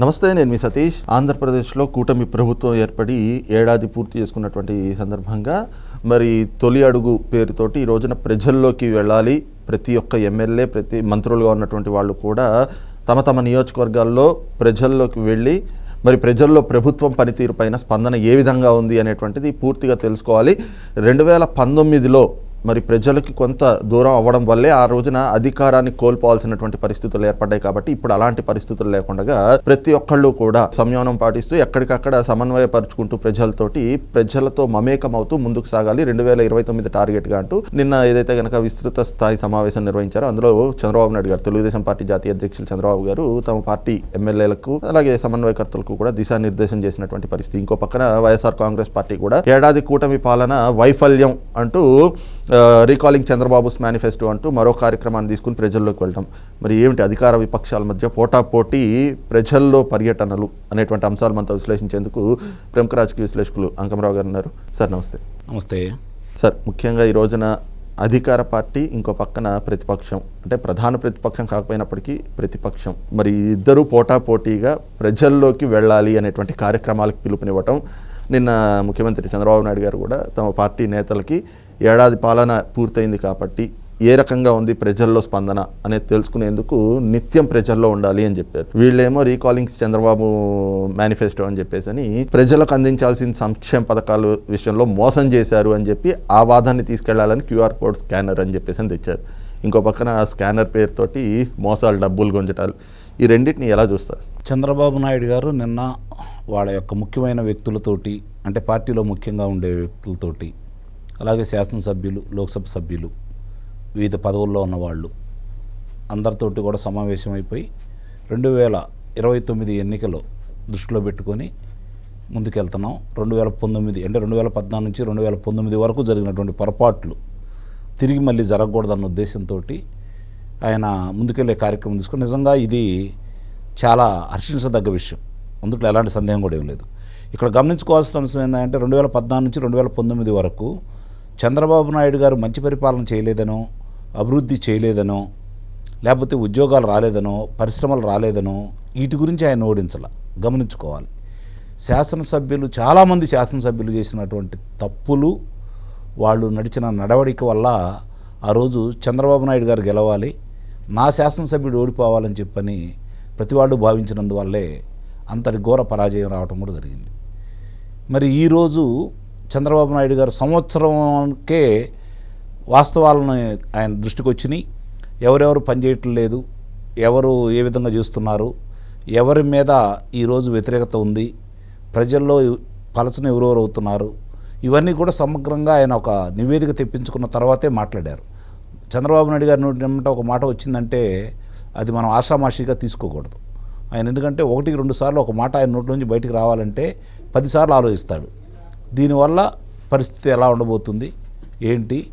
నమస్తే నేను మీ సతీష్. ఆంధ్రప్రదేశ్లో కూటమి ప్రభుత్వం ఏర్పడి ఏడాది పూర్తి చేసుకున్నటువంటి ఈ సందర్భంగా మరి తొలి అడుగు పేరుతోటి ఈ రోజున ప్రజల్లోకి వెళ్ళాలి. ప్రతి ఒక్క ఎమ్మెల్యే ప్రతి మంత్రులుగా ఉన్నటువంటి వాళ్ళు కూడా తమ తమ నియోజకవర్గాల్లో ప్రజల్లోకి వెళ్ళి మరి ప్రజల్లో ప్రభుత్వం పనితీరు పైన స్పందన ఏ విధంగా ఉంది అనేటువంటిది పూర్తిగా తెలుసుకోవాలి. రెండు వేల పంతొమ్మిదిలో మరి ప్రజలకి కొంత దూరం అవ్వడం వల్లే ఆ రోజున అధికారాన్ని కోల్పోవాల్సినటువంటి పరిస్థితులు ఏర్పడ్డాయి కాబట్టి ఇప్పుడు అలాంటి పరిస్థితులు లేకుండా ప్రతి ఒక్కళ్ళు కూడా సంయమనం పాటిస్తూ ఎక్కడికక్కడ సమన్వయపరుచుకుంటూ ప్రజలతోటి ప్రజలతో మమేకమవుతూ ముందుకు సాగాలి. రెండు వేల ఇరవై తొమ్మిది టార్గెట్గా అంటూ నిన్న ఏదైతే కనుక విస్తృత స్థాయి సమావేశం నిర్వహించారో అందులో చంద్రబాబు నాయుడు గారు తెలుగుదేశం పార్టీ జాతీయ అధ్యక్షులు చంద్రబాబు గారు తమ పార్టీ ఎమ్మెల్యేలకు అలాగే సమన్వయకర్తలకు కూడా దిశానిర్దేశం చేసినటువంటి పరిస్థితి. ఇంకో పక్కన వైఎస్ఆర్ కాంగ్రెస్ పార్టీ కూడా ఏడాది కూటమి పాలన వైఫల్యం అంటూ రీకాలింగ్ చంద్రబాబుస్ మేనిఫెస్టో అంటూ మరో కార్యక్రమాన్ని తీసుకుని ప్రజల్లోకి వెళ్ళటం. మరి ఏమిటి అధికార విపక్షాల మధ్య పోటాపోటీ ప్రజల్లో పర్యటనలు అనేటువంటి అంశాలు మనతో విశ్లేషించేందుకు ప్రముఖ రాజకీయ విశ్లేషకులు అంకమరావు గారు ఉన్నారు. సార్ నమస్తే. నమస్తే. సార్ ముఖ్యంగా ఈ రోజున అధికార పార్టీ ఇంకో పక్కన ప్రతిపక్షం అంటే ప్రధాన ప్రతిపక్షం కాకపోయినప్పటికీ ప్రతిపక్షం. మరి ఇద్దరు పోటాపోటీగా ప్రజల్లోకి వెళ్ళాలి అనేటువంటి కార్యక్రమాలకు పిలుపునివ్వటం నిన్న ముఖ్యమంత్రి చంద్రబాబు నాయుడు గారు కూడా తమ పార్టీ నేతలకి ఏడాది పాలన పూర్తయింది కాబట్టి ఏ రకంగా ఉంది ప్రజల్లో స్పందన అనేది తెలుసుకునేందుకు నిత్యం ప్రజల్లో ఉండాలి అని చెప్పారు. వీళ్ళేమో రీకాలింగ్స్ చంద్రబాబు మేనిఫెస్టో అని చెప్పేసి అని ప్రజలకు అందించాల్సిన సంక్షేమ పథకాల విషయంలో మోసం చేశారు అని చెప్పి ఆ వాదాన్ని తీసుకెళ్ళాలని క్యూఆర్ కోడ్ స్కానర్ అని చెప్పేసి అని తెచ్చారు. ఇంకో పక్కన ఆ స్కానర్ పేరుతోటి మోసాలు డబ్బులు గుంజటాలు ఈ రెండింటిని ఎలా చూస్తారు? చంద్రబాబు నాయుడు గారు నిన్న వాళ్ళ యొక్క ముఖ్యమైన వ్యక్తులతోటి అంటే పార్టీలో ముఖ్యంగా ఉండే వ్యక్తులతోటి అలాగే శాసనసభ్యులు లోక్సభ సభ్యులు వివిధ పదవుల్లో ఉన్నవాళ్ళు అందరితోటి కూడా సమావేశం అయిపోయి రెండు వేల ఇరవై తొమ్మిది ఎన్నికలు దృష్టిలో పెట్టుకొని ముందుకెళ్తున్నాం. రెండు వేల పంతొమ్మిది అంటే రెండు వేల పద్నాలుగు నుంచి రెండు వేల పంతొమ్మిది వరకు జరిగినటువంటి పొరపాట్లు తిరిగి మళ్ళీ జరగకూడదన్న ఉద్దేశంతో ఆయన ముందుకెళ్ళే కార్యక్రమం తీసుకుని నిజంగా ఇది చాలా హర్షించదగ్గ విషయం. అందుట్లో ఎలాంటి సందేహం కూడా ఏం లేదు. ఇక్కడ గమనించుకోవాల్సిన అంశం ఏంటంటే రెండు వేల పద్నాలుగు నుంచి రెండు వేల పంతొమ్మిది వరకు చంద్రబాబు నాయుడు గారు మంచి పరిపాలన చేయలేదనో అభివృద్ధి చేయలేదనో లేకపోతే ఉద్యోగాలు రాలేదనో పరిశ్రమలు రాలేదనో వీటి గురించి ఆయన ఓడించాల. గమనించుకోవాలి. శాసనసభ్యులు చాలామంది శాసనసభ్యులు చేసినటువంటి తప్పులు వాళ్ళు నడిచిన నడవడిక వల్ల ఆ రోజు చంద్రబాబు నాయుడు గారు గెలవాలి నా శాసనసభ్యుడు ఓడిపోవాలని చెప్పని ప్రతి వాళ్ళు భావించినందువల్లే అంతటి ఘోర పరాజయం రావటం కూడా జరిగింది. మరి ఈరోజు చంద్రబాబు నాయుడు గారు సంవత్సరంకే వాస్తవాలను ఆయన దృష్టికి వచ్చినాయి. ఎవరెవరు పనిచేయటం లేదు. ఎవరు ఏ విధంగా చూస్తున్నారు. ఎవరి మీద ఈరోజు వ్యతిరేకత ఉంది. ప్రజల్లో పలచన ఎవరెవరు అవుతున్నారు. ఇవన్నీ కూడా సమగ్రంగా ఆయన ఒక నివేదిక తెప్పించుకున్న తర్వాతే మాట్లాడారు. చంద్రబాబు నాయుడు గారి నుండి ఒక మాట వచ్చిందంటే అది మనం ఆషామాషిగా తీసుకోకూడదు. ఆయన ఎందుకంటే ఒకటికి రెండు సార్లు ఒక మాట ఆయన నోటి నుంచి బయటికి రావాలంటే పదిసార్లు ఆలోచిస్తాడు. దీనివల్ల పరిస్థితి ఎలా ఉండబోతుంది? ఏంటి?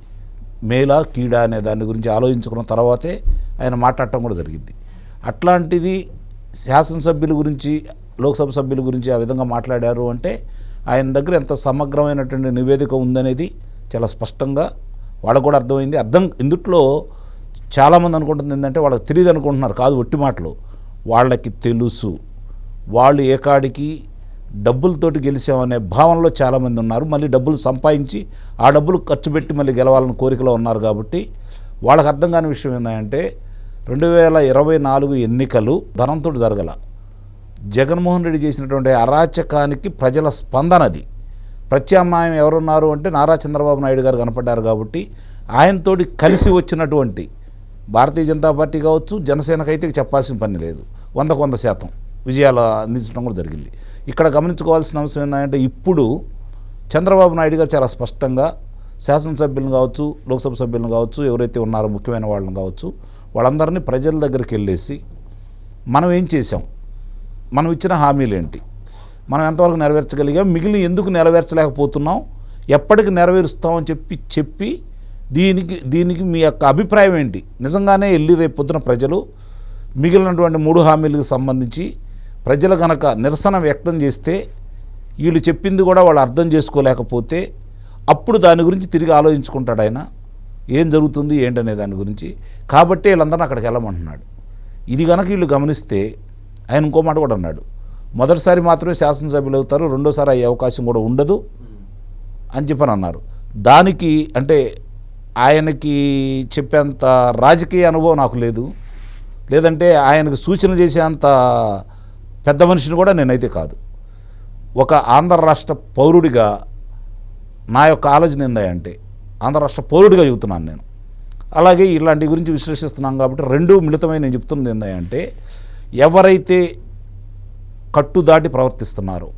మేలా కీడా అనే దాని గురించి ఆలోచించుకున్న తర్వాతే ఆయన మాట్లాడటం కూడా జరిగింది. అట్లాంటిది శాసనసభ్యుల గురించి లోక్సభ సభ్యుల గురించి ఆ విధంగా మాట్లాడారు అంటే ఆయన దగ్గర ఎంత సమగ్రమైనటువంటి నివేదిక ఉందనేది చాలా స్పష్టంగా వాళ్ళకు కూడా అర్థమైంది. అర్థం ఇందుట్లో చాలామంది అనుకుంటుంది ఏంటంటే వాళ్ళకి తెలియదు అనుకుంటున్నారు కాదు ఒట్టి మాటలు. వాళ్ళకి తెలుసు. వాళ్ళు ఏ కాడికి డబ్బులతోటి గెలిచామనే భావనలో చాలామంది ఉన్నారు. మళ్ళీ డబ్బులు సంపాదించి ఆ డబ్బులు ఖర్చు పెట్టి మళ్ళీ గెలవాలని కోరికలో ఉన్నారు కాబట్టి వాళ్ళకి అర్థం కాని విషయం ఏంటంటే రెండు వేల ఇరవై నాలుగు ఎన్నికలు ధనంతో జరగల. జగన్మోహన్ రెడ్డి చేసినటువంటి అరాచకానికి ప్రజల స్పందనది ప్రత్యామ్నాయం ఎవరున్నారు అంటే నారా చంద్రబాబు నాయుడు గారు కనపడ్డారు కాబట్టి ఆయనతోటి కలిసి వచ్చినటువంటి భారతీయ జనతా పార్టీ కావచ్చు జనసేనకైతే చెప్పాల్సిన పని లేదు. వందకు వంద శాతం. విజయాలు అందించడం కూడా జరిగింది. ఇక్కడ గమనించుకోవాల్సిన అంశం ఏంటంటే ఇప్పుడు చంద్రబాబు నాయుడు గారు చాలా స్పష్టంగా శాసనసభ్యులను కావచ్చు లోక్సభ సభ్యులను కావచ్చు ఎవరైతే ఉన్నారో ముఖ్యమైన వాళ్ళని కావచ్చు వాళ్ళందరినీ ప్రజల దగ్గరికి వెళ్ళేసి మనం ఏం చేసాం మనం ఇచ్చిన హామీలు ఏంటి? మనం ఎంతవరకు నెరవేర్చగలిగాం? మిగిలిన ఎందుకు నెరవేర్చలేకపోతున్నాం? ఎప్పటికి నెరవేరుస్తామని చెప్పి చెప్పి దీనికి దీనికి మీ యొక్క అభిప్రాయం ఏంటి? నిజంగానే వెళ్ళి రేపు పొద్దున ప్రజలు మిగిలినటువంటి మూడు హామీలకు సంబంధించి ప్రజలు కనుక నిరసన వ్యక్తం చేస్తే వీళ్ళు చెప్పింది కూడా వాళ్ళు అర్థం చేసుకోలేకపోతే అప్పుడు దాని గురించి తిరిగి ఆలోచించుకుంటాడు ఆయన. ఏం జరుగుతుంది ఏంటనే దాని గురించి. కాబట్టి వీళ్ళందరూ అక్కడికి వెళ్ళమంటున్నాడు. ఇది కనుక వీళ్ళు గమనిస్తే ఆయన ఇంకో మాట కూడా అన్నాడు. మొదటిసారి మాత్రమే శాసనసభ్యులు అవుతారు రెండోసారి అయ్యే అవకాశం కూడా ఉండదు అని చెప్పని అన్నారు. దానికి అంటే ఆయనకి చెప్పేంత రాజకీయ అనుభవం నాకు లేదు. లేదంటే ఆయనకు సూచన చేసేంత పెద్ద మనిషిని కూడా నేనైతే కాదు. ఒక ఆంధ్ర రాష్ట్ర పౌరుడిగా నా యొక్క ఆలోచన ఏందంటే ఆంధ్ర రాష్ట్ర పౌరుడిగా చెబుతున్నాను నేను. అలాగే ఇలాంటి గురించి విశ్లేషిస్తున్నాం కాబట్టి రెండు మిళితమై నేను చెప్తున్నది ఏంటంటే ఎవరైతే కట్టుదాటి ప్రవర్తిస్తున్నారో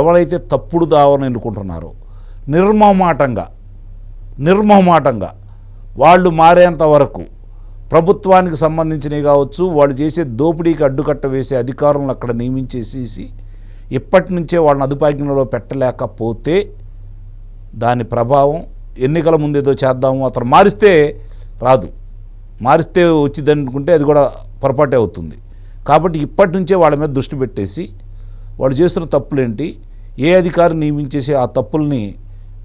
ఎవరైతే తప్పుడు దావని ఎన్నుకుంటున్నారో నిర్మమాటంగా నిర్మమాటంగా వాళ్ళు మారేంత వరకు ప్రభుత్వానికి సంబంధించినవి కావచ్చు వాళ్ళు చేసే దోపిడీకి అడ్డుకట్ట వేసే అధికారులను అక్కడ నియమించేసేసి ఇప్పటి నుంచే వాళ్ళని అదుపాజ్ఞలో పెట్టలేకపోతే దాని ప్రభావం ఎన్నికల ముందేదో చేద్దాము అతను మారిస్తే రాదు. మారిస్తే వచ్చింది అనుకుంటే అది కూడా పొరపాటే అవుతుంది. కాబట్టి ఇప్పటి నుంచే వాళ్ళ మీద దృష్టి పెట్టేసి వాళ్ళు చేస్తున్న తప్పులేంటి ఏ అధికారి నియమించేసి ఆ తప్పుల్ని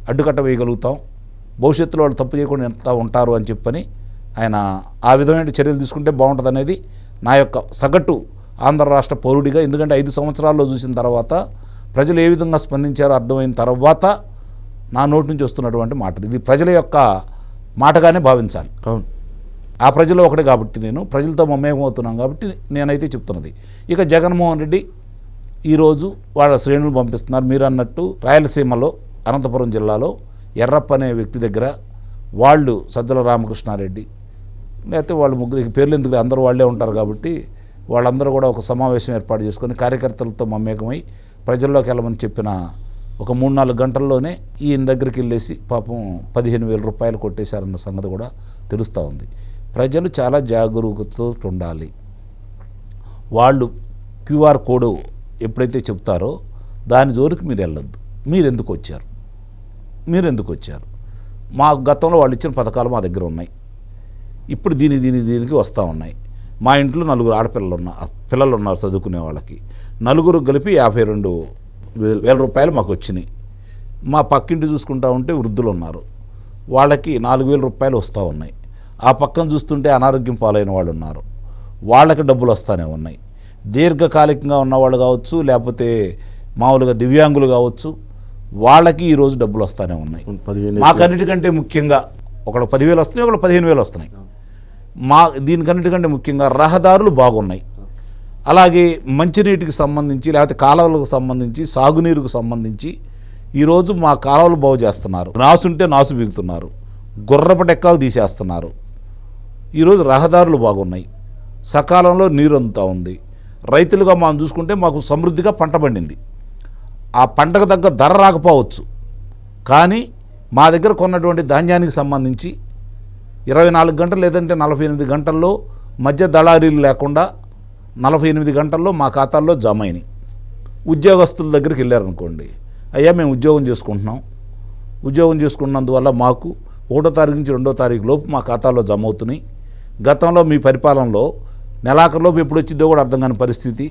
అడ్డుకట్ట వేయగలుగుతాం భవిష్యత్తులో వాళ్ళు తప్పు చేయకుండా ఎంత ఉంటారు అని చెప్పని ఆయన ఆ విధమైన చర్యలు తీసుకుంటే బాగుంటుంది అనేది నా యొక్క సగటు ఆంధ్ర రాష్ట్ర పౌరుడిగా ఎందుకంటే ఐదు సంవత్సరాల్లో చూసిన తర్వాత ప్రజలు ఏ విధంగా స్పందించారో అర్థమైన తర్వాత నా నోటి నుంచి వస్తున్నటువంటి మాట ఇది ప్రజల యొక్క మాటగానే భావించాలి. అవును. ఆ ప్రజలు ఒకటే కాబట్టి నేను ప్రజలతో మమేకమవుతున్నాం కాబట్టి నేనైతే చెప్తున్నది. ఇక జగన్మోహన్ రెడ్డి ఈరోజు వాళ్ళ శ్రేణులు పంపిస్తున్నారు. మీరు అన్నట్టు రాయలసీమలో అనంతపురం జిల్లాలో ఎర్రప్ప అనే వ్యక్తి దగ్గర వాళ్ళు సజ్జల రామకృష్ణారెడ్డి లేకపోతే వాళ్ళు ముగ్గురికి పేర్లు ఎందుకు అందరూ వాళ్ళే ఉంటారు కాబట్టి వాళ్ళందరూ కూడా ఒక సమావేశం ఏర్పాటు చేసుకొని కార్యకర్తలతో మమేకమై ప్రజల్లోకి వెళ్ళమని చెప్పిన ఒక మూడు నాలుగు గంటల్లోనే ఈయన దగ్గరికి వెళ్ళేసి పాపం పదిహేను వేల రూపాయలు కొట్టేశారన్న సంగతి కూడా తెలుస్తూ ఉంది. ప్రజలు చాలా జాగరూకతతో ఉండాలి. వాళ్ళు క్యూఆర్ కోడ్ ఎప్పుడైతే చెప్తారో దాని జోరికి మీరు వెళ్ళొద్దు. మీరు ఎందుకు వచ్చారు? మీరు ఎందుకు వచ్చారు? మా గతంలో వాళ్ళు ఇచ్చిన పథకాలు మా దగ్గర ఉన్నాయి. ఇప్పుడు దీని దీని దీనికి వస్తూ ఉన్నాయి. మా ఇంట్లో నలుగురు ఆడపిల్లలు ఉన్నారు పిల్లలు ఉన్నారు చదువుకునే వాళ్ళకి. నలుగురు కలిపి యాభై రెండు వేలు రూపాయలు మాకు వచ్చినాయి. మా పక్కింటి చూసుకుంటా ఉంటే వృద్ధులు ఉన్నారు వాళ్ళకి నాలుగు వేల రూపాయలు వస్తూ ఉన్నాయి. ఆ పక్కన చూస్తుంటే అనారోగ్యం పాలైన వాళ్ళు ఉన్నారు వాళ్ళకి డబ్బులు వస్తూనే ఉన్నాయి. దీర్ఘకాలికంగా ఉన్నవాళ్ళు కావచ్చు లేకపోతే మామూలుగా దివ్యాంగులు కావచ్చు వాళ్ళకి ఈరోజు డబ్బులు వస్తూనే ఉన్నాయి. మాకన్నిటికంటే ముఖ్యంగా ఒకళ్ళు పదివేలు వస్తున్నాయి ఒకళ్ళు పదిహేను వేలు వస్తున్నాయి. మా దీనికన్నిటికంటే ముఖ్యంగా రహదారులు బాగున్నాయి. అలాగే మంచినీటికి సంబంధించి లేకపోతే కాలువలకు సంబంధించి సాగునీరుకు సంబంధించి ఈరోజు మా కాలువలు బాగు చేస్తున్నారు. నాసుంటే నాసు బిగుతున్నారు. గుర్రపటెక్కాలు తీసేస్తున్నారు. ఈరోజు రహదారులు బాగున్నాయి. సకాలంలో నీరు అందుతూ ఉంది. రైతులుగా మనం చూసుకుంటే మాకు సమృద్ధిగా పంట పండింది. ఆ పంటకు తగ్గ ధర రాకపోవచ్చు. కానీ మా దగ్గర కొన్నటువంటి ధాన్యానికి సంబంధించి ఇరవై నాలుగు గంటలు లేదంటే నలభై ఎనిమిది గంటల్లో మధ్య దళారీలు లేకుండా నలభై ఎనిమిది గంటల్లో మా ఖాతాల్లో జమ అయినాయి. ఉద్యోగస్తుల దగ్గరికి వెళ్ళారనుకోండి అయ్యా మేము ఉద్యోగం చేసుకుంటున్నాం. ఉద్యోగం చేసుకున్నందువల్ల మాకు ఒకటో తారీఖు నుంచి రెండో తారీఖు లోపు మా ఖాతాలో జమ అవుతున్నాయి. గతంలో మీ పరిపాలనలో నెలాఖరులోపు ఎప్పుడు వచ్చిందో కూడా అర్థం కాని పరిస్థితి.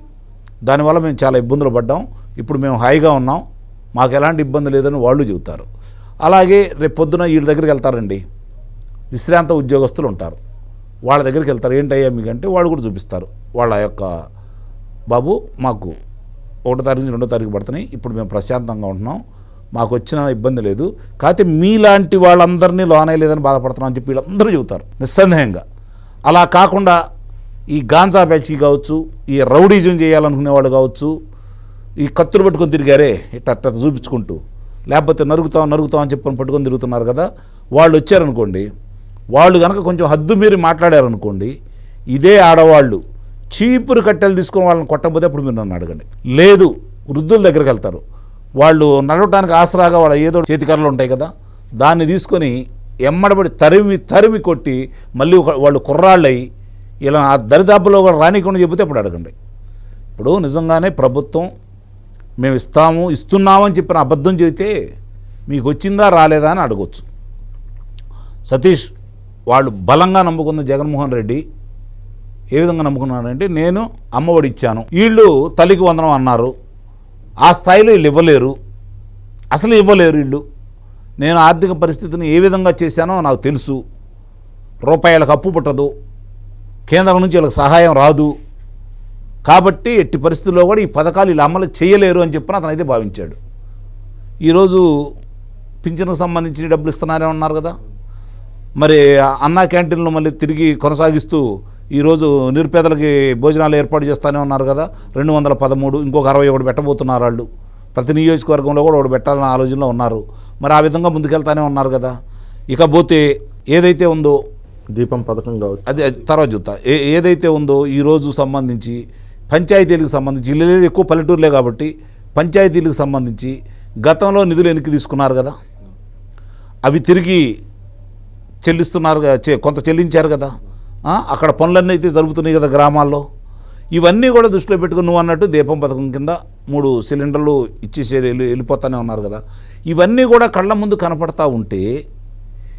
దానివల్ల మేము చాలా ఇబ్బందులు పడ్డాం. ఇప్పుడు మేము హాయిగా ఉన్నాం. మాకు ఎలాంటి ఇబ్బంది లేదని వాళ్ళు చెబుతారు. అలాగే రేపు పొద్దున వీళ్ళ దగ్గరికి వెళ్తారండి. విశ్రాంత ఉద్యోగస్తులు ఉంటారు. వాళ్ళ దగ్గరికి వెళ్తారు. ఏంటయ్యా మీకంటే వాళ్ళు కూడా చూపిస్తారు. వాళ్ళ యొక్క బాబు మాకు ఒకటో తారీఖు నుంచి రెండో తారీఖు పడుతున్నాయి. ఇప్పుడు మేము ప్రశాంతంగా ఉంటున్నాం. మాకు వచ్చిన ఇబ్బంది లేదు. కాకపోతే మీలాంటి వాళ్ళందరినీ లోనయ్యలేదని బాధపడుతున్నాం అని చెప్పి వీళ్ళందరూ చెబుతారు. నిస్సందేహంగా. అలా కాకుండా ఈ గాంజా బ్యాచీ కావచ్చు ఈ రౌడీజం చేయాలనుకునే వాళ్ళు కావచ్చు ఈ కత్తులు పట్టుకొని తిరిగారే ఇట్ట అట్ట చూపించుకుంటూ లేకపోతే నరుగుతాం నరుగుతాం అని చెప్పని పట్టుకొని తిరుగుతున్నారు కదా వాళ్ళు వచ్చారనుకోండి వాళ్ళు కనుక కొంచెం హద్దు మీరు మాట్లాడారనుకోండి ఇదే ఆడవాళ్ళు చీపురు కట్టెలు తీసుకుని వాళ్ళని కొట్టకపోతే అప్పుడు మీరు నన్ను అడగండి. లేదు వృద్ధుల దగ్గరికి వెళ్తారు. వాళ్ళు నడవటానికి ఆసరాగా వాళ్ళ ఏదో చేతికర్రలు ఉంటాయి కదా దాన్ని తీసుకొని ఎమ్మడబడి తరిమి తరిమి కొట్టి మళ్ళీ ఒక- వాళ్ళు కుర్రాళ్ళయి ఇలా ఆ దరిదాపులో కూడా రానికుండా చెబితే అప్పుడు అడగండి. ఇప్పుడు నిజంగానే ప్రభుత్వం మేము ఇస్తాము ఇస్తున్నామని చెప్పిన అబద్ధం చెబితే మీకు వచ్చిందా రాలేదా అని అడగొచ్చు. సతీష్ వాళ్ళు బలంగా నమ్ముకున్న జగన్మోహన్ రెడ్డి. ఏ విధంగా నమ్ముకున్నారంటే నేను అమ్మఒడి ఇచ్చాను వీళ్ళు తల్లికి వందనం అన్నారు. ఆ స్థాయిలో వీళ్ళు ఇవ్వలేరు. అసలు ఇవ్వలేరు వీళ్ళు. నేను ఆర్థిక పరిస్థితిని ఏ విధంగా చేశానో నాకు తెలుసు. రూపాయలకు అప్పు పుట్టదు. కేంద్రం నుంచి వీళ్ళకి సహాయం రాదు. కాబట్టి ఎట్టి పరిస్థితుల్లో కూడా ఈ పథకాలు ఇలా అమలు చేయలేరు అని చెప్పిన అతను అయితే భావించాడు. ఈరోజు పింఛన్కు సంబంధించిన డబ్బులు ఇస్తున్నారే ఉన్నారు కదా? మరి అన్నా క్యాంటీన్లు మళ్ళీ తిరిగి కొనసాగిస్తూ ఈరోజు నిరుపేదలకి భోజనాలు ఏర్పాటు చేస్తూనే ఉన్నారు కదా. రెండు వందల పదమూడు ఇంకొక అరవై ఒకటి పెట్టబోతున్నారు వాళ్ళు. ప్రతి నియోజకవర్గంలో కూడా ఒకటి పెట్టాలన్న ఆలోచనలో ఉన్నారు. మరి ఆ విధంగా ముందుకెళ్తానే ఉన్నారు కదా. ఇకపోతే ఏదైతే ఉందో దీపం పథకం కావచ్చు. అది తర్వాత చూస్తా. ఏ ఏదైతే ఉందో ఈ రోజు సంబంధించి పంచాయతీలకు సంబంధించి ఇల్లు ఎక్కువ పల్లెటూరులే కాబట్టి పంచాయతీలకు సంబంధించి గతంలో నిధులు వెనక్కి తీసుకున్నారు కదా. అవి తిరిగి చెల్లిస్తున్నారు కదా, చే- కొంత చెల్లించారు కదా. అక్కడ పనులన్నీ అయితే జరుగుతున్నాయి కదా గ్రామాల్లో. ఇవన్నీ కూడా దృష్టిలో పెట్టుకుని నువ్వు అన్నట్టు దీపం పథకం కింద మూడు సిలిండర్లు ఇచ్చేసి వెళ్ళి వెళ్ళిపోతానే ఉన్నారు కదా. ఇవన్నీ కూడా కళ్ళ ముందు కనపడతా ఉంటే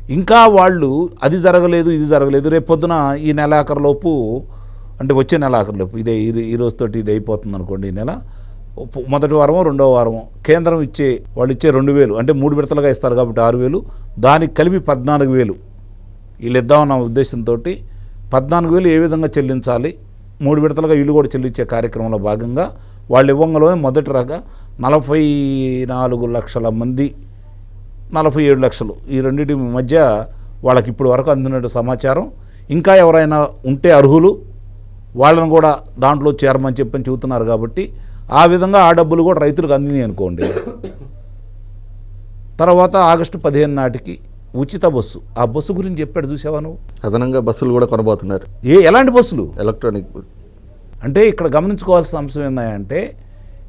ఇంకా వాళ్ళు అది జరగలేదు ఇది జరగలేదు రేపు పొద్దున ఈ నెలాఖరులోపు అంటే వచ్చే నెలాఖరులోపు ఇదే ఈ రోజుతోటి ఇది అయిపోతుంది అనుకోండి ఈ నెల మొదటి వారమో రెండవ వారమో కేంద్రం ఇచ్చే వాళ్ళు ఇచ్చే రెండు వేలు అంటే మూడు విడతలుగా ఇస్తారు కాబట్టి ఆరు వేలు దానికి కలిపి పద్నాలుగు వేలు. వీళ్ళు ఇద్దామన్న ఉద్దేశంతో పద్నాలుగు వేలు ఏ విధంగా చెల్లించాలి? మూడు విడతలుగా ఇల్లు కూడా చెల్లించే కార్యక్రమంలో భాగంగా వాళ్ళు ఇవ్వంగలోనే మొదటి రాక నలభై నాలుగు లక్షల మంది నలభై ఏడు లక్షలు ఈ రెండింటి మధ్య వాళ్ళకి ఇప్పుడు వరకు అందినట్టు సమాచారం. ఇంకా ఎవరైనా ఉంటే అర్హులు వాళ్ళను కూడా దాంట్లో చేరమని చెప్పని చెబుతున్నారు కాబట్టి ఆ విధంగా ఆ డబ్బులు కూడా రైతులకు అందినాయి అనుకోండి. తర్వాత ఆగస్టు పదిహేను నాటికి ఉచిత బస్సు. ఆ బస్సు గురించి చెప్పాడు చూసావా నువ్వు? అదనంగా బస్సులు కూడా కొనబోతున్నారు. ఏ ఎలాంటి బస్సులు? ఎలక్ట్రానిక్ అంటే ఇక్కడ గమనించుకోవాల్సిన అంశం ఏంటంటే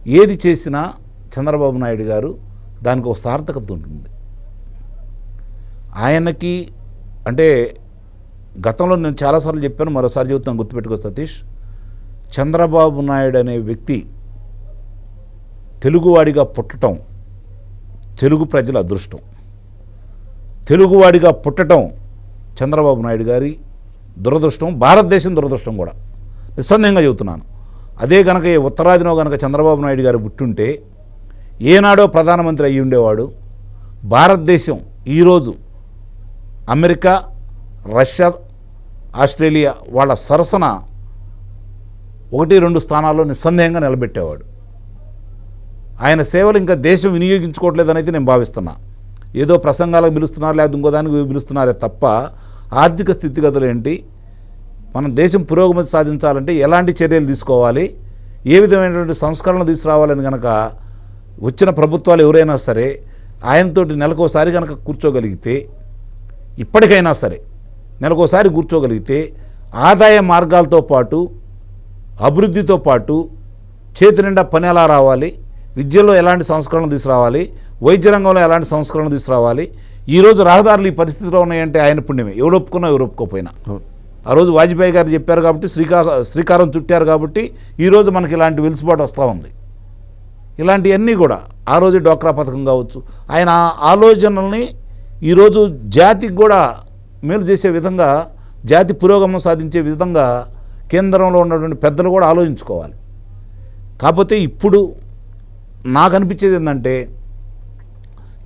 ఏది చేసినా చంద్రబాబు నాయుడు గారు దానికి ఒక సార్థకత ఉంటుంది. ఆయనకి అంటే గతంలో నేను చాలాసార్లు చెప్పాను మరోసారి చెబుతాను గుర్తుపెట్టుకో సతీష్. చంద్రబాబు నాయుడు అనే వ్యక్తి తెలుగువాడిగా పుట్టటం తెలుగు ప్రజల అదృష్టం. తెలుగువాడిగా పుట్టడం చంద్రబాబు నాయుడు గారి దురదృష్టం భారతదేశం దురదృష్టం కూడా. నిస్సందేహంగా చెబుతున్నాను. అదే కనుక ఈ ఉత్తరాదినో కనుక చంద్రబాబు నాయుడు గారు పుట్టుంటే ఏనాడో ప్రధానమంత్రి అయ్యి ఉండేవాడు. భారతదేశం ఈరోజు అమెరికా రష్యా ఆస్ట్రేలియా వాళ్ళ సరసన ఒకటి రెండు స్థానాల్లో నిస్సందేహంగా నిలబెట్టేవాడు. ఆయన సేవలు ఇంకా దేశం వినియోగించుకోవట్లేదని అయితే నేను భావిస్తున్నాను ఏదో ప్రసంగాలకు పిలుస్తున్నారు లేదా ఇంకో దానికి పిలుస్తున్నారే తప్ప ఆర్థిక స్థితిగతులు ఏంటి? మన దేశం పురోగతి సాధించాలంటే ఎలాంటి చర్యలు తీసుకోవాలి? ఏ విధమైనటువంటి సంస్కరణలు తీసుకురావాలని కనుక వచ్చిన ప్రభుత్వాలు ఎవరైనా సరే ఆయనతోటి నెలకోసారి కనుక కూర్చోగలిగితే ఇప్పటికైనా సరే నెలకోసారి కూర్చోగలిగితే ఆదాయ మార్గాలతో పాటు అభివృద్ధితో పాటు చేతి నిండా పని ఎలా రావాలి విద్యలో ఎలాంటి సంస్కరణలు తీసుకురావాలి వైద్య రంగంలో ఎలాంటి సంస్కరణలు తీసుకురావాలి? ఈరోజు రహదారులు ఈ పరిస్థితిలో ఉన్నాయంటే ఆయన పుణ్యమే. ఎవరు ఒప్పుకున్నా ఎవరు ఒప్పుకోపోయినా. ఆ రోజు వాజ్పేయి గారు చెప్పారు కాబట్టి శ్రీకా శ్రీకారం చుట్టారు కాబట్టి ఈరోజు మనకి ఇలాంటి వెలుసుబాటు వస్తూ ఉంది. ఇలాంటివన్నీ కూడా ఆ రోజు డోక్రా పథకం కావచ్చు. ఆయన ఆలోచనల్ని ఈరోజు జాతికి కూడా మేలు చేసే విధంగా జాతి పురోగమనం సాధించే విధంగా కేంద్రంలో ఉన్నటువంటి పెద్దలు కూడా ఆలోచించుకోవాలి. కాకపోతే ఇప్పుడు నాకు అనిపించేది ఏంటంటే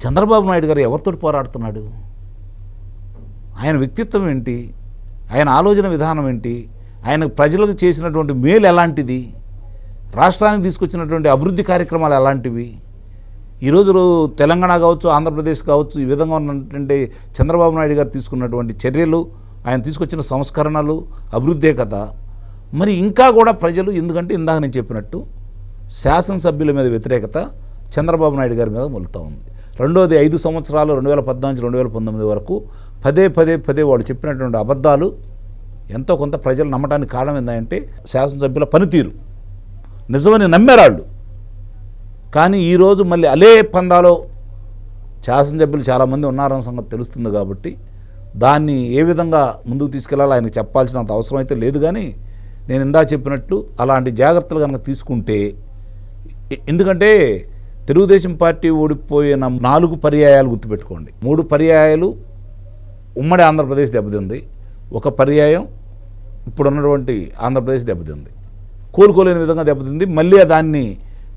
చంద్రబాబు నాయుడు గారు ఎవరితో పోరాడుతున్నాడు? ఆయన వ్యక్తిత్వం ఏంటి? ఆయన ఆలోచన విధానం ఏంటి? ఆయన ప్రజలకు చేసినటువంటి మేలు ఎలాంటిది? రాష్ట్రానికి తీసుకొచ్చినటువంటి అభివృద్ధి కార్యక్రమాలు ఎలాంటివి? ఈరోజు తెలంగాణ కావచ్చు ఆంధ్రప్రదేశ్ కావచ్చు ఈ విధంగా ఉన్నటువంటి చంద్రబాబు నాయుడు గారు తీసుకున్నటువంటి చర్యలు ఆయన తీసుకొచ్చిన సంస్కరణలు అభివృద్ధే కదా. మరి ఇంకా కూడా ప్రజలు ఎందుకంటే ఇందాక నేను చెప్పినట్టు శాసనసభ్యుల మీద వ్యతిరేకత చంద్రబాబు నాయుడు గారి మీద మొలుతూ ఉంది. రెండోది ఐదు సంవత్సరాలు రెండు వేల పద్నాలుగు రెండు వేల పంతొమ్మిది వరకు పదే పదే పదే వాళ్ళు చెప్పినటువంటి అబద్ధాలు ఎంతో కొంత ప్రజలు నమ్మడానికి కారణం ఏంటంటే శాసనసభ్యుల పనితీరు. నిజమని నమ్మేరాళ్ళు. కానీ ఈరోజు మళ్ళీ అలే పందాలో శాసనసభ్యులు చాలామంది ఉన్నారన్న సంగతి తెలుస్తుంది కాబట్టి దాన్ని ఏ విధంగా ముందుకు తీసుకెళ్ళాలో ఆయనకు చెప్పాల్సినంత అవసరం అయితే లేదు కానీ నేను ఇందా చెప్పినట్లు అలాంటి జాగ్రత్తలు కనుక తీసుకుంటే ఎందుకంటే తెలుగుదేశం పార్టీ ఓడిపోయిన నాలుగు పర్యాయాలు గుర్తుపెట్టుకోండి. మూడు పర్యాయాలు ఉమ్మడి ఆంధ్రప్రదేశ్ దెబ్బతింది. ఒక పర్యాయం ఇప్పుడు ఉన్నటువంటి ఆంధ్రప్రదేశ్ దెబ్బతింది. కోలుకోలేని విధంగా దెబ్బతింది. మళ్ళీ దాన్ని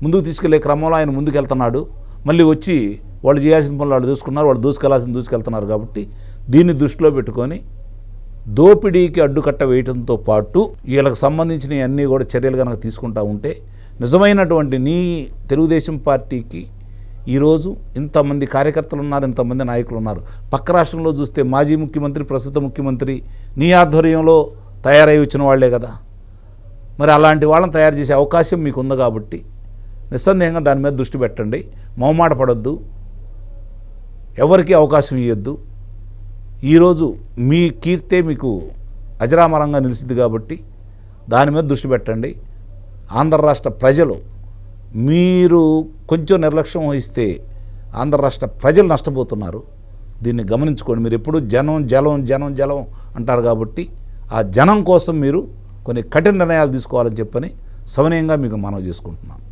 ముందుకు తీసుకెళ్ళే క్రమంలో ఆయన ముందుకెళ్తున్నాడు. మళ్ళీ వచ్చి వాళ్ళు చేయాల్సిన పనులు వాళ్ళు దూసుకున్నారు వాళ్ళు దూసుకెళ్ళాల్సిన దూసుకెళ్తున్నారు కాబట్టి దీన్ని దృష్టిలో పెట్టుకొని దోపిడీకి అడ్డుకట్ట వేయడంతో పాటు వీళ్ళకి సంబంధించిన అన్నీ కూడా చర్యలు కనుక తీసుకుంటా ఉంటే నిజమైనటువంటి నీ తెలుగుదేశం పార్టీకి ఈరోజు ఇంతమంది కార్యకర్తలు ఉన్నారు ఇంతమంది నాయకులు ఉన్నారు. పక్క రాష్ట్రంలో చూస్తే మాజీ ముఖ్యమంత్రి ప్రస్తుత ముఖ్యమంత్రి నీ ఆధ్వర్యంలో తయారై వచ్చిన వాళ్ళే కదా. మరి అలాంటి వాళ్ళని తయారు చేసే అవకాశం మీకు ఉంది కాబట్టి నిస్సందేహంగా దాని మీద దృష్టి పెట్టండి. మొహమాట పడద్దు. ఎవరికీ అవకాశం ఇవ్వద్దు ఈరోజు మీ కీర్తే మీకు అజరామరంగా నిలిచింది కాబట్టి దాని మీద దృష్టి పెట్టండి. ఆంధ్ర రాష్ట్ర ప్రజలు మీరు కొంచెం నిర్లక్ష్యం వహిస్తే ఆంధ్ర రాష్ట్ర ప్రజలు నష్టపోతున్నారు. దీన్ని గమనించుకోండి. మీరు ఎప్పుడు జనం జలం జనం జలం అంటారు కాబట్టి ఆ జనం కోసం మీరు కొన్ని కఠిన నిర్ణయాలు తీసుకోవాలని చెప్పని సవనీయంగా మీకు మనవి చేసుకుంటున్నాను.